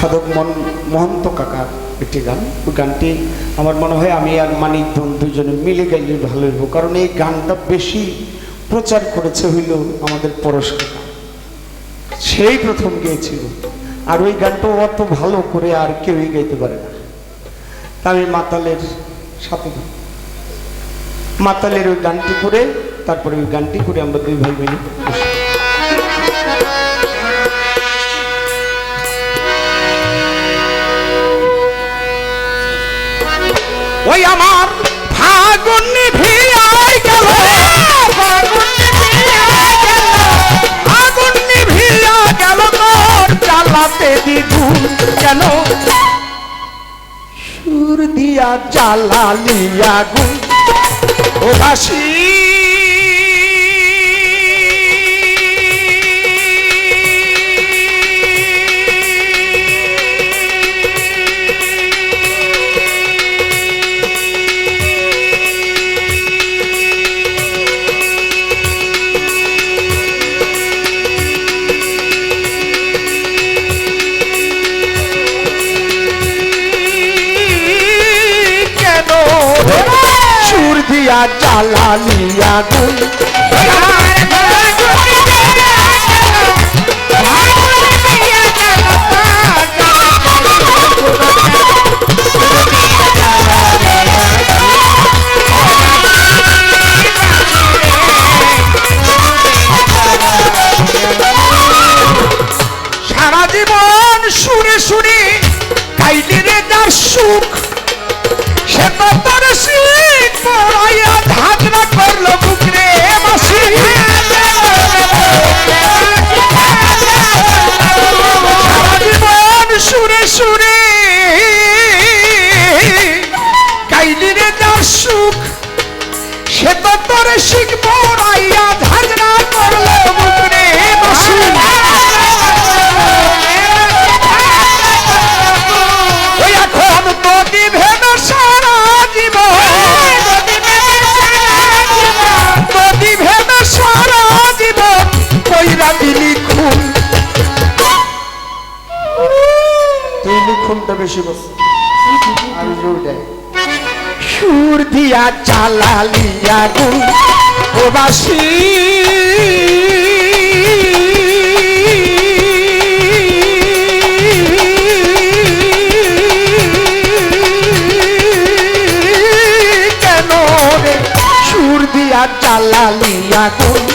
সাধক মন মহন্ত কাকার একটি গান। ওই গানটি আমার মনে হয় আমি আর মানিক বোন দুজনে মিলে গাইলে ভালো হইব, কারণ এই গানটা বেশি প্রচার করেছে হইল আমাদের পরশ কাকা। সেই প্রথম গেয়েছিল। আর ওই গানটা অত ভালো করে আর কেউই গাইতে পারে না। আমি মাতালের সাথে মাতালের ওই গানটি করে, তারপরে ওই গানটি করে আমরা দুই ভাই মিলে ওই আমার ফাগুন নিভিয়াই গেল। ফাগুন কেন সুর দিয়া জ্বালালি আগুন ও বাসি। আগুন। বেশি বস। দেয় সুর দিয়া চালালি আগুন প্রবাসী কেন সুর দিয়া চালালি আগুন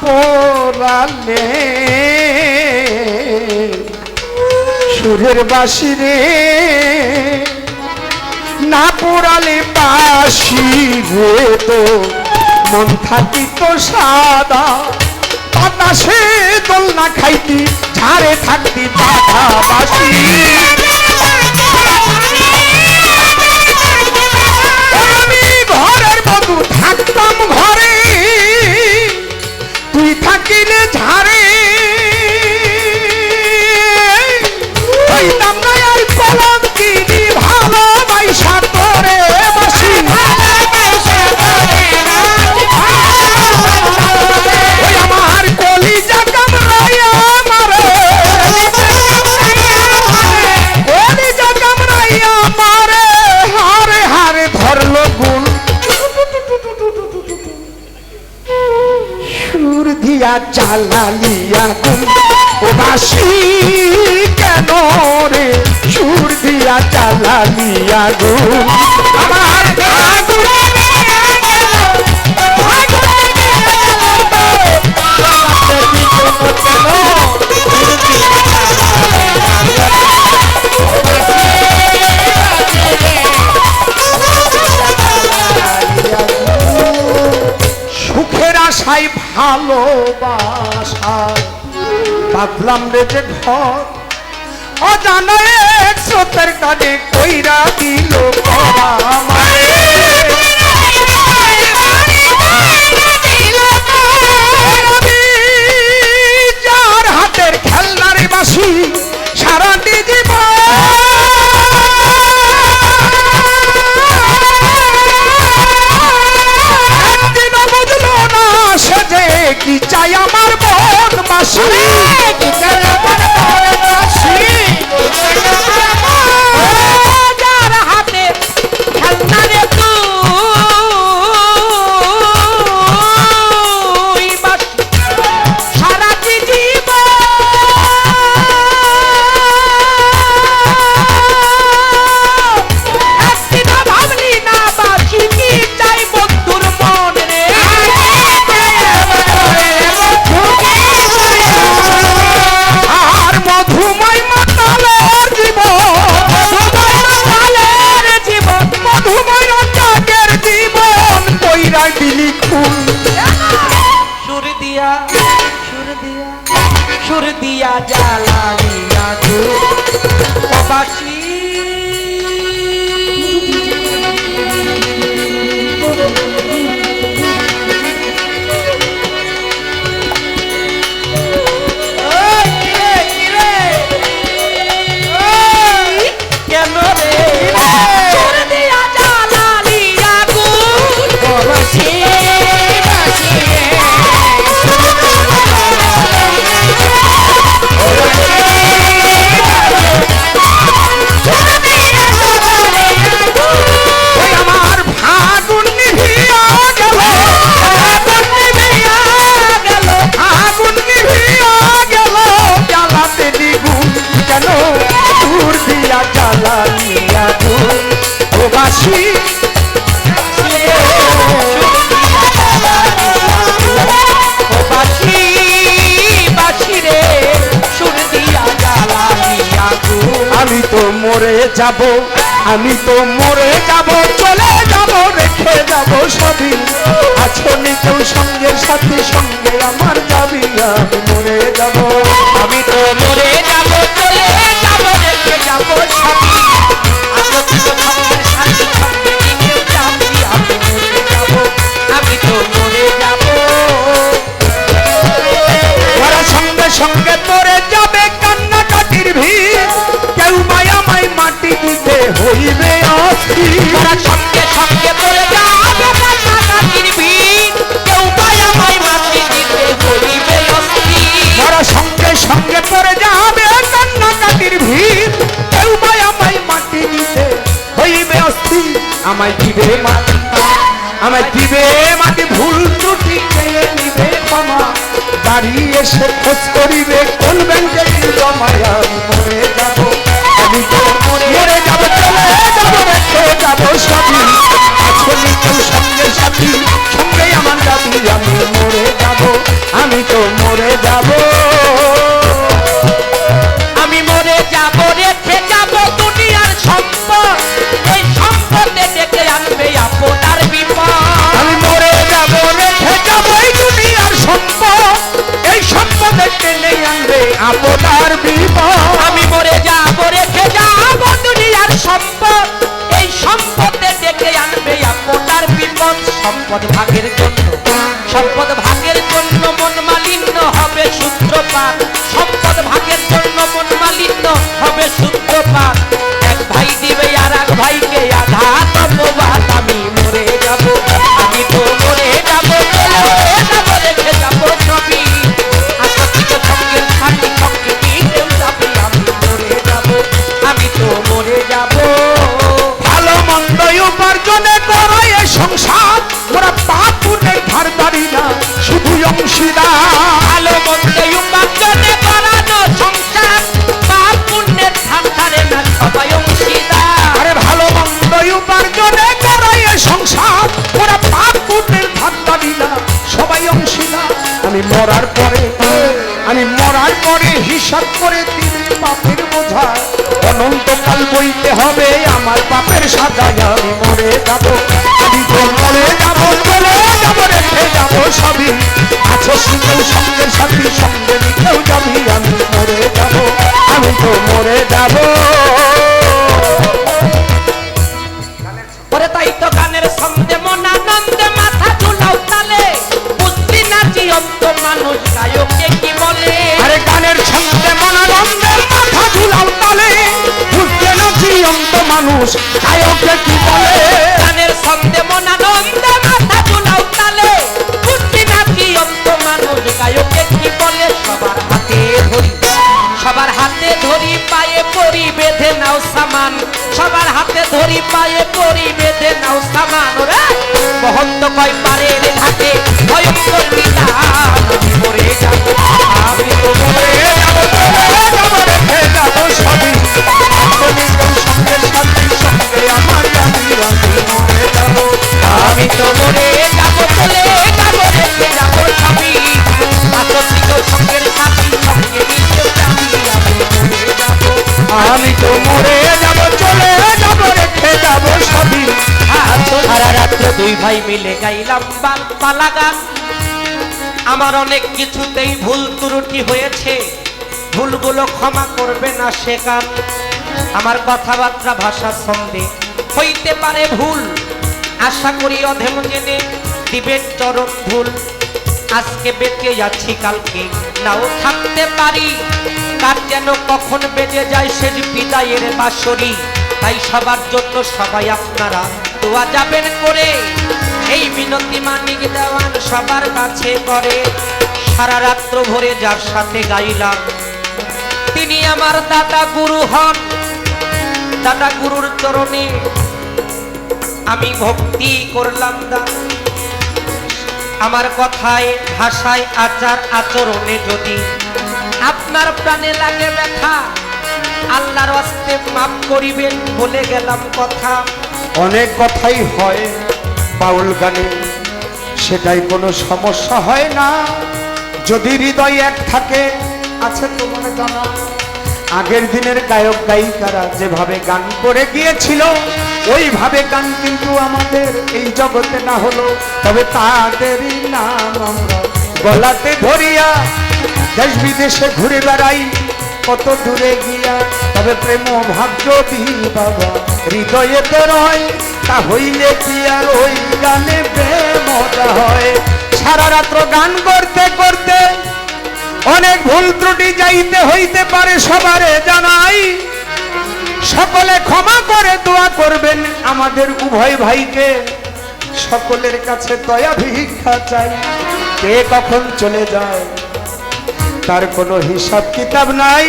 পড়ালে সুরের বাসি রে। না পড়ালে বাসি রে তো। মন থাকিত সাদা, বাতাসে দোল না খাইতি, ঝাড়ে থাকতি বাধা বাসি দিয়া চালালিয়া গুণ। ও বাসি কেন রে সুর দিয়া চালালিয়া গুণ? আমার আগুন ভালোবাসায় পাতলাম রে যে ঘর অজানা এক কইরা দিল হাতের খেলনারে বাসি সারাটি জীবন কি চাই আমার মন মাসি কি চাই সুর দিয়া জ্বালানি না গো যাব, আমি তো মরে যাব, চলে যাব, রেখে যাব সবই। আছো নিজ সঙ্গে, সাথে সঙ্গে আমার শাস্তি। আমায় দিবে মাটি আমায় দিবে মাটি ভুল ত্রুটি নিবে মামা বাড়ি এসে খোঁজ করিবে কোন ব্যাংকে জমায়া মরে আমি তো মরে সাথী আসলে সঙ্গে সাথী, সঙ্গে আমার যাবি আমি মরে যাব। আমি তো মরে যাব। হবে সুন্দর আমি মরার পরে, আমি মরার পরে হিসাব করে দিলে পাপের বোঝা। অনন্তকাল বইতে হবে, আমার পাপের সাজায় আমি মরে যাব। আমি মরে যাব চলে যাব, রেখে যাব সবই। আছো সুন্দর সঙ্গে, সাথী সঙ্গে, নিতেও যাবি, আমি মরে যাব। আমি তো মরে আমি তো মরে যাব, চলে যাব, রেখে যাব সবই। সারা রাত্র দুই ভাই মিলে গাইলাম পালা গান আমার অনেক কিছুতেই ভুল ত্রুটি হয়েছে। ভুলগুলো ক্ষমা করবে না সে গান আমার কথাবার্তা ভাষার সঙ্গে হইতে পারে ভুল। আশা করি অধেম জেনে দিবেন চরম ভুল। আজকে বেঁচে যাচ্ছি কালকে নাও থাকতে পারি। কার যেন কখন বেজে যায় সে বিদায়ের বাসরি তাই সবার জন্য সবাই আপনারা দোয়া যাবেন করে। এই মিনতি মানিক দেওয়ান সবার কাছে করে সারা রাত্র ভরে যার সাথে গাইলাম, তিনি আমার দাদা গুরু হন। দাদা গুরুর চরণে আমি ভক্তি করলাম দান আমার কথায়, ভাষায়, আচার, আচরণে যদি আপনার প্রাণে লাগে ব্যথা, আল্লাহর হস্তে মাফ করিবেন বলে গেলাম কথা। অনেক কথাই হয় বাউল গানে, সেটাই কোনো সমস্যা হয় না। যদি হৃদয় এক থাকে, আছে তোমার জানা। আগের দিনের গায়ক গায়িকারা যেভাবে গান করে গিয়েছিল, ওইভাবে গান কিন্তু আমাদের এই জগতে না হলো। তবে তাদেরই নাম আমরা গলাতে ধরিয়া দেশ বিদেশে ঘুরে বেড়াই, কত দূরে গিয়া। তবে প্রেম ভাব যদি বাবা হৃদয়েতে রয়, তা হইলে কি আর ওই গানে প্রেমটা হয়? সারা রাত্র গান করতে করতে অনেক ভুল ত্রুটি যাইতে হইতে পারে সবারে জানাই। সকলে ক্ষমা করে দোয়া করবেন আমাদের উভয় ভাইকে। সকলের কাছে দয়া ভিক্ষা চাই। কে কখন চলে যায়, তার কোনো হিসাব কিতাব নাই।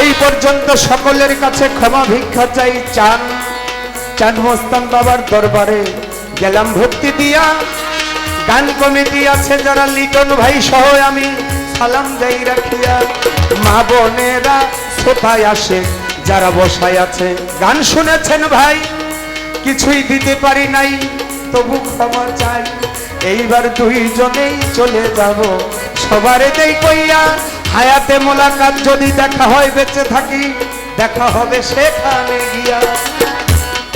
এই পর্যন্ত সকলের কাছে ক্ষমা ভিক্ষা চাই, চান। চান মস্তান বাবার দরবারে। গেলাম ভক্তি দিয়া। গান কমিটি আছে যারা লিটন ভাই সহ আমি। সালাম যাই রাখিয়া, মা বোনেরা কোথায় আসে, যারা বসায় আছে? গান শুনেছেন ভাই? কিছুই দিতে পারি নাই, তবু ক্ষমা চাই। এইবার দুইজনেই চলে যাব। সবার দেই কইয়া, হায়াতে মোলাকাত যদি দেখা হয় বেঁচে থাকি, দেখা হবে সেখানে গিয়া।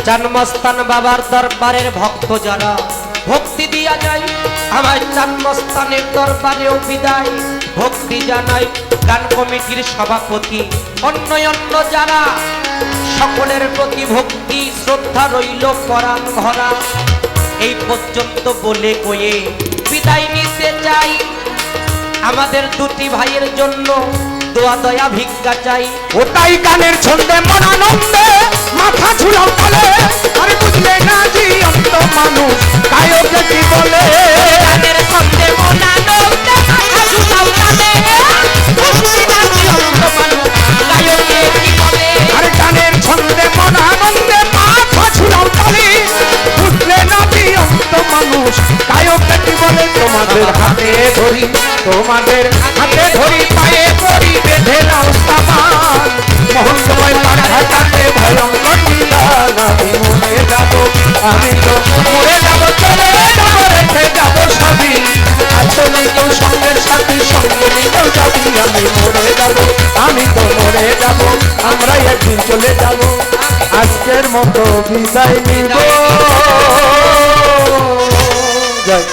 চানমস্তান বাবার দরবারের ভক্ত যারা, ভক্তি দিয়া যায় আমার চানমস্তানের দরবারেও বিদায়। ভক্তি জানাই গান কমিটির সভাপতি। অন্য অন্য যারা, সকলের প্রতি ভক্তি, শ্রদ্ধা রইল পরাণ ভরা এই পর্যন্ত বলে কয়ে বিদায় নিতে চাই। আমাদের দুটি ভাইয়ের জন্য দোয়া দয়া ভিক্ষা চাই। ও তাই গানের ছন্দে মন আনন্দে মাথা ঝুলাও তালে। আর বুঝলে না জিয়ন্ত মানুষ, গায়কে তোমাদের হাতে ধরি, পায়ে করি বেঁধে নাও সামান মোহন পাড়া হাতে ভয়ঙ্কর আমি মরে যাব, আমি তো মরে যাব, চলে যাব, রেখে যাব সবই আসলে তো সঙ্গের সাথে সঙ্গে নিতেও যাবি, আমি মরে যাব, আমি তো মরে যাব আমরা একদিন চলে যাব। আজকের মতো বিদায় নিব। জয়।